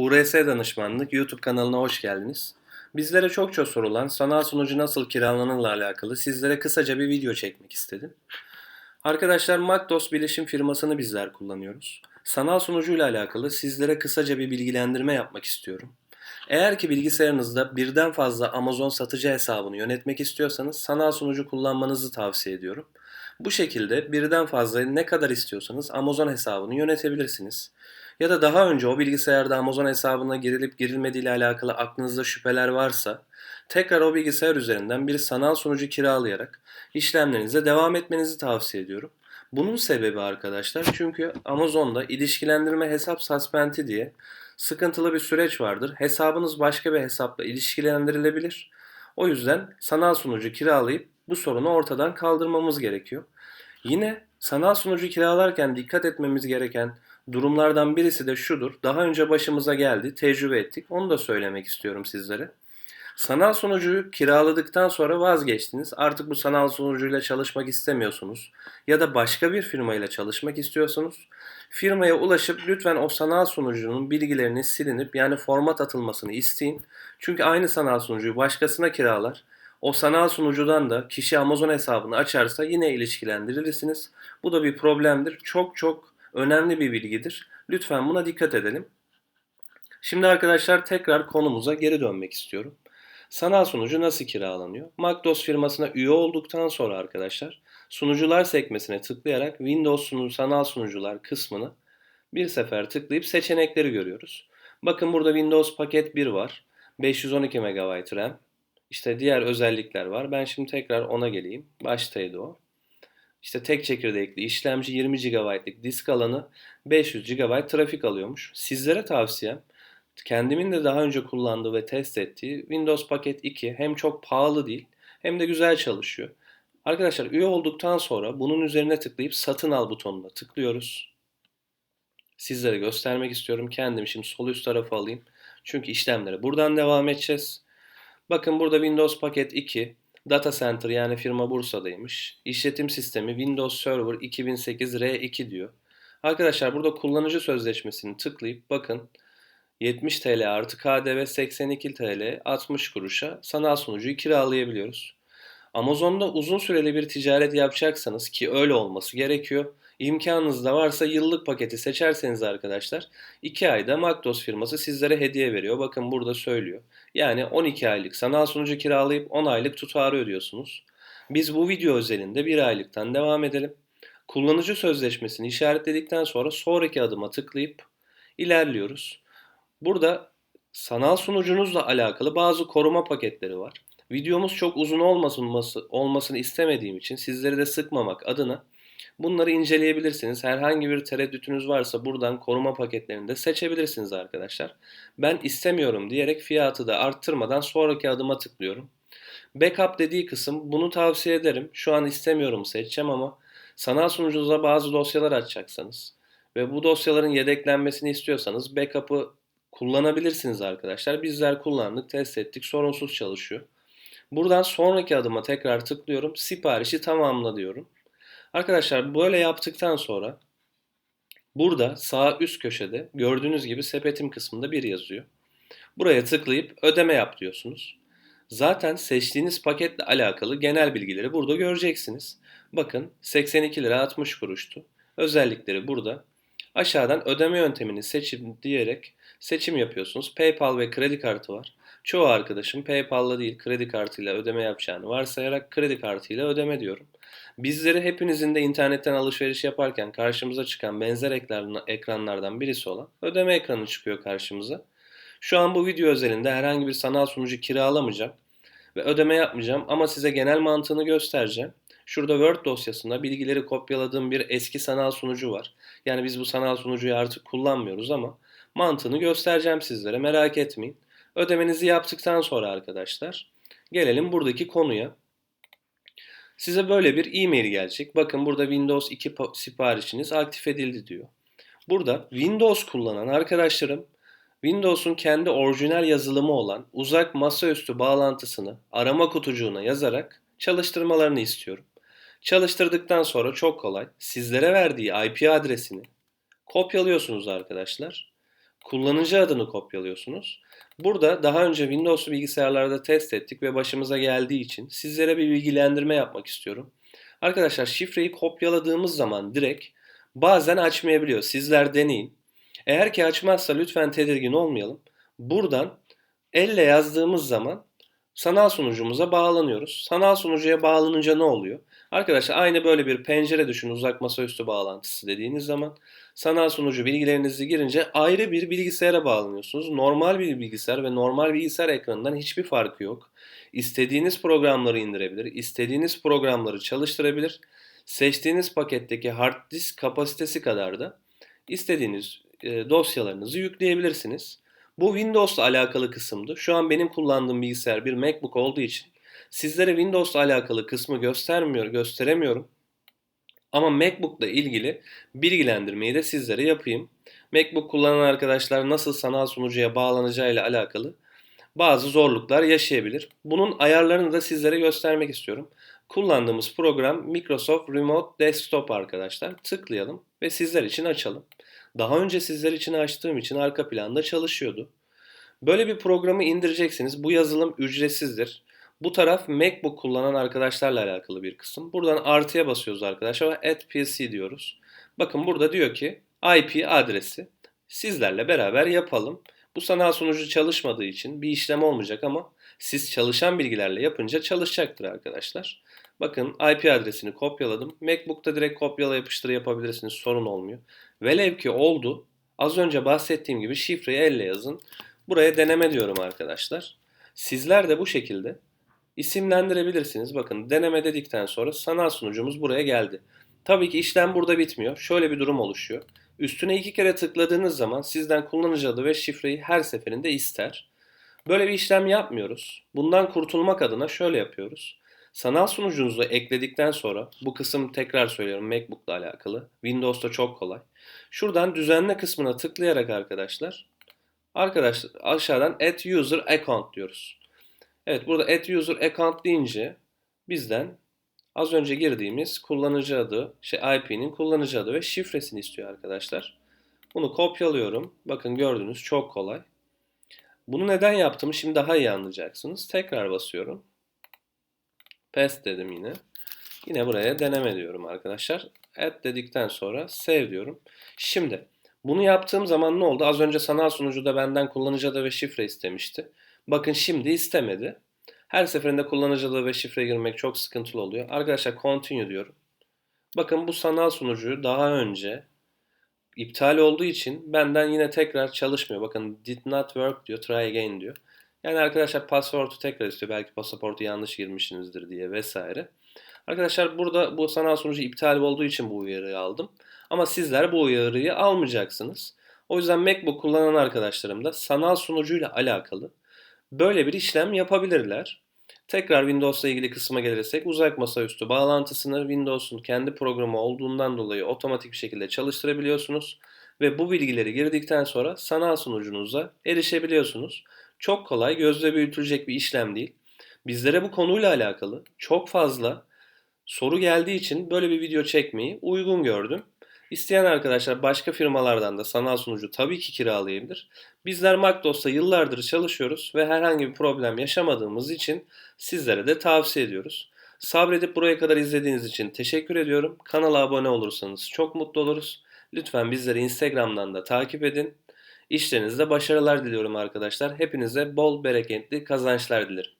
URS Danışmanlık YouTube kanalına hoş geldiniz. Bizlere çokça sorulan sanal sunucu nasıl kiralanırla alakalı sizlere kısaca bir video çekmek istedim. Arkadaşlar Magdos bilişim firmasını bizler kullanıyoruz. Sanal sunucuyla alakalı sizlere kısaca bir bilgilendirme yapmak istiyorum. Eğer ki bilgisayarınızda birden fazla Amazon satıcı hesabını yönetmek istiyorsanız sanal sunucu kullanmanızı tavsiye ediyorum. Bu şekilde birden fazla ne kadar istiyorsanız Amazon hesabını yönetebilirsiniz. Ya da daha önce o bilgisayarda Amazon hesabına girilip girilmediği ile alakalı aklınızda şüpheler varsa tekrar o bilgisayar üzerinden bir sanal sunucu kiralayarak işlemlerinize devam etmenizi tavsiye ediyorum. Bunun sebebi arkadaşlar çünkü Amazon'da ilişkilendirme hesap suspenti diye sıkıntılı bir süreç vardır. Hesabınız başka bir hesapla ilişkilendirilebilir. O yüzden sanal sunucu kiralayıp bu sorunu ortadan kaldırmamız gerekiyor. Yine sanal sunucu kiralarken dikkat etmemiz gereken durumlardan birisi de şudur. Daha önce başımıza geldi, tecrübe ettik. Onu da söylemek istiyorum sizlere. Sanal sunucuyu kiraladıktan sonra vazgeçtiniz. Artık bu sanal sunucuyla çalışmak istemiyorsunuz. Ya da başka bir firmayla çalışmak istiyorsunuz. Firmaya ulaşıp lütfen o sanal sunucunun bilgilerini silinip yani format atılmasını isteyin. Çünkü aynı sanal sunucuyu başkasına kiralar. O sanal sunucudan da kişi Amazon hesabını açarsa yine ilişkilendirilirsiniz. Bu da bir problemdir. Çok çok önemli bir bilgidir. Lütfen buna dikkat edelim. Şimdi arkadaşlar tekrar konumuza geri dönmek istiyorum. Sanal sunucu nasıl kiralanıyor? Magdos firmasına üye olduktan sonra arkadaşlar sunucular sekmesine tıklayarak Windows sunu, sanal sunucular kısmını bir sefer tıklayıp seçenekleri görüyoruz. Bakın burada Windows paket 1 var. 512 MB RAM. İşte diğer özellikler var. Ben şimdi tekrar ona geleyim. Baştaydı o. İşte tek çekirdekli işlemci 20 GB'lık disk alanı 500 GB trafik alıyormuş. Sizlere tavsiyem kendimin de daha önce kullandığı ve test ettiği Windows Paket 2 hem çok pahalı değil hem de güzel çalışıyor. Arkadaşlar üye olduktan sonra bunun üzerine tıklayıp satın al butonuna tıklıyoruz. Sizlere göstermek istiyorum. Kendim şimdi sol üst tarafa alayım. Çünkü işlemlere buradan devam edeceğiz. Bakın burada Windows Paket 2 Data Center yani firma Bursa'daymış. İşletim sistemi Windows Server 2008 R2 diyor. Arkadaşlar burada kullanıcı sözleşmesini tıklayıp bakın 70 TL artı KDV 82 TL 60 kuruşa sanal sunucuyu kiralayabiliyoruz. Amazon'da uzun süreli bir ticaret yapacaksanız ki öyle olması gerekiyor. İmkanınız da varsa yıllık paketi seçerseniz arkadaşlar 2 ayda Magdos firması sizlere hediye veriyor. Bakın burada söylüyor. Yani 12 aylık sanal sunucu kiralayıp 10 aylık tutarı ödüyorsunuz. Biz bu video özelinde 1 aylıktan devam edelim. Kullanıcı sözleşmesini işaretledikten sonra sonraki adıma tıklayıp ilerliyoruz. Burada sanal sunucunuzla alakalı bazı koruma paketleri var. Videomuz çok uzun olmasın, olmasını istemediğim için sizleri de sıkmamak adına bunları inceleyebilirsiniz. Herhangi bir tereddütünüz varsa buradan koruma paketlerini de seçebilirsiniz arkadaşlar. Ben istemiyorum diyerek fiyatı da arttırmadan sonraki adıma tıklıyorum. Backup dediği kısım bunu tavsiye ederim. Şu an istemiyorum seçeceğim ama sanal sunucunuza bazı dosyalar açacaksanız ve bu dosyaların yedeklenmesini istiyorsanız backup'ı kullanabilirsiniz arkadaşlar. Bizler kullandık, test ettik, sorunsuz çalışıyor. Buradan sonraki adıma tekrar tıklıyorum. Siparişi tamamla diyorum. Arkadaşlar böyle yaptıktan sonra burada sağ üst köşede gördüğünüz gibi sepetim kısmında bir yazıyor. Buraya tıklayıp ödeme yap diyorsunuz. Zaten seçtiğiniz paketle alakalı genel bilgileri burada göreceksiniz. Bakın 82 lira 60 kuruştu. Özellikleri burada. Aşağıdan ödeme yöntemini seçin diyerek seçim yapıyorsunuz. PayPal ve kredi kartı var. Çoğu arkadaşım PayPal'la değil kredi kartıyla ödeme yapacağını varsayarak kredi kartıyla ödeme diyorum. Bizleri hepinizin de internetten alışveriş yaparken karşımıza çıkan benzer ekranlardan birisi olan ödeme ekranı çıkıyor karşımıza. Şu an bu video özelinde herhangi bir sanal sunucu kiralamayacağım ve ödeme yapmayacağım ama size genel mantığını göstereceğim. Şurada Word dosyasında bilgileri kopyaladığım bir eski sanal sunucu var. Yani biz bu sanal sunucuyu artık kullanmıyoruz ama mantığını göstereceğim sizlere merak etmeyin. Ödemenizi yaptıktan sonra arkadaşlar gelelim buradaki konuya. Size böyle bir e-mail gelecek. Bakın burada Windows 2 siparişiniz aktif edildi diyor. Burada Windows kullanan arkadaşlarım Windows'un kendi orijinal yazılımı olan uzak masaüstü bağlantısını arama kutucuğuna yazarak çalıştırmalarını istiyorum. Çalıştırdıktan sonra çok kolay. Sizlere verdiği IP adresini kopyalıyorsunuz arkadaşlar. Kullanıcı adını kopyalıyorsunuz. Burada daha önce Windows'lu bilgisayarlarda test ettik ve başımıza geldiği için sizlere bir bilgilendirme yapmak istiyorum. Arkadaşlar şifreyi kopyaladığımız zaman direkt bazen açmayabiliyor. Sizler deneyin. Eğer ki açmazsa lütfen tedirgin olmayalım. Buradan elle yazdığımız zaman sanal sunucumuza bağlanıyoruz. Sanal sunucuya bağlanınca ne oluyor? Arkadaşlar aynı böyle bir pencere düşün uzak masaüstü bağlantısı dediğiniz zaman sanal sunucu bilgilerinizi girince ayrı bir bilgisayara bağlanıyorsunuz. Normal bir bilgisayar ve normal bilgisayar ekranından hiçbir farkı yok. İstediğiniz programları indirebilir, istediğiniz programları çalıştırabilir. Seçtiğiniz paketteki hard disk kapasitesi kadar da istediğiniz e, dosyalarınızı yükleyebilirsiniz. Bu Windows'la alakalı kısımdı. Şu an benim kullandığım bilgisayar bir MacBook olduğu için sizlere Windows'la alakalı kısmı göstermiyor, gösteremiyorum. Ama MacBook'la ilgili bilgilendirmeyi de sizlere yapayım. MacBook kullanan arkadaşlar nasıl sanal sunucuya bağlanacağıyla alakalı bazı zorluklar yaşayabilir. Bunun ayarlarını da sizlere göstermek istiyorum. Kullandığımız program Microsoft Remote Desktop arkadaşlar. Tıklayalım ve sizler için açalım. Daha önce sizler için açtığım için arka planda çalışıyordu. Böyle bir programı indireceksiniz. Bu yazılım ücretsizdir. Bu taraf MacBook kullanan arkadaşlarla alakalı bir kısım. Buradan artıya basıyoruz arkadaşlar ve Add PC diyoruz. Bakın burada diyor ki IP adresi. Sizlerle beraber yapalım. Bu sanal sunucu çalışmadığı için bir işlem olmayacak ama siz çalışan bilgilerle yapınca çalışacaktır arkadaşlar. Bakın IP adresini kopyaladım. MacBook'ta direkt kopyala yapıştır yapabilirsiniz sorun olmuyor. Velev ki oldu. Az önce bahsettiğim gibi şifreyi elle yazın. Buraya deneme diyorum arkadaşlar. Sizler de bu şekilde isimlendirebilirsiniz. Bakın deneme dedikten sonra sanal sunucumuz buraya geldi. Tabii ki işlem burada bitmiyor. Şöyle bir durum oluşuyor. Üstüne iki kere tıkladığınız zaman sizden kullanıcı adı ve şifreyi her seferinde ister. Böyle bir işlem yapmıyoruz. Bundan kurtulmak adına şöyle yapıyoruz. Sanal sunucunuzu ekledikten sonra bu kısım tekrar söylüyorum MacBook'la alakalı. Windows'ta çok kolay. Şuradan düzenle kısmına tıklayarak arkadaşlar arkadaşlar aşağıdan add user account diyoruz. Evet burada add user account deyince bizden az önce girdiğimiz kullanıcı adı, şey IP'nin kullanıcı adı ve şifresini istiyor arkadaşlar. Bunu kopyalıyorum. Bakın gördünüz çok kolay. Bunu neden yaptığımı şimdi daha iyi anlayacaksınız. Tekrar basıyorum. Paste dedim yine. Yine buraya deneme diyorum arkadaşlar. Add dedikten sonra save diyorum. Şimdi bunu yaptığım zaman ne oldu? Az önce sanal sunucuda benden kullanıcı adı ve şifre istemişti. Bakın şimdi istemedi. Her seferinde kullanıcı ve şifre girmek çok sıkıntılı oluyor. Arkadaşlar continue diyorum. Bakın bu sanal sunucu daha önce iptal olduğu için benden yine tekrar çalışmıyor. Bakın did not work diyor, try again diyor. Yani arkadaşlar pasaportu tekrar istiyor. Belki pasaportu yanlış girmişsinizdir diye vesaire. Arkadaşlar burada bu sanal sunucu iptal olduğu için bu uyarıyı aldım. Ama sizler bu uyarıyı almayacaksınız. O yüzden MacBook kullanan arkadaşlarım da sanal sunucuyla alakalı böyle bir işlem yapabilirler. Tekrar Windows'la ilgili kısma gelirsek uzak masaüstü bağlantısını Windows'un kendi programı olduğundan dolayı otomatik bir şekilde çalıştırabiliyorsunuz. Ve bu bilgileri girdikten sonra sanal sunucunuza erişebiliyorsunuz. Çok kolay, gözle büyütülecek bir işlem değil. Bizlere bu konuyla alakalı çok fazla soru geldiği için böyle bir video çekmeyi uygun gördüm. İsteyen arkadaşlar başka firmalardan da sanal sunucu tabii ki kiralayabilir. Bizler MacDOS'ta yıllardır çalışıyoruz ve herhangi bir problem yaşamadığımız için sizlere de tavsiye ediyoruz. Sabredip buraya kadar izlediğiniz için teşekkür ediyorum. Kanala abone olursanız çok mutlu oluruz. Lütfen bizleri Instagram'dan da takip edin. İşlerinizde başarılar diliyorum arkadaşlar. Hepinize bol bereketli kazançlar dilerim.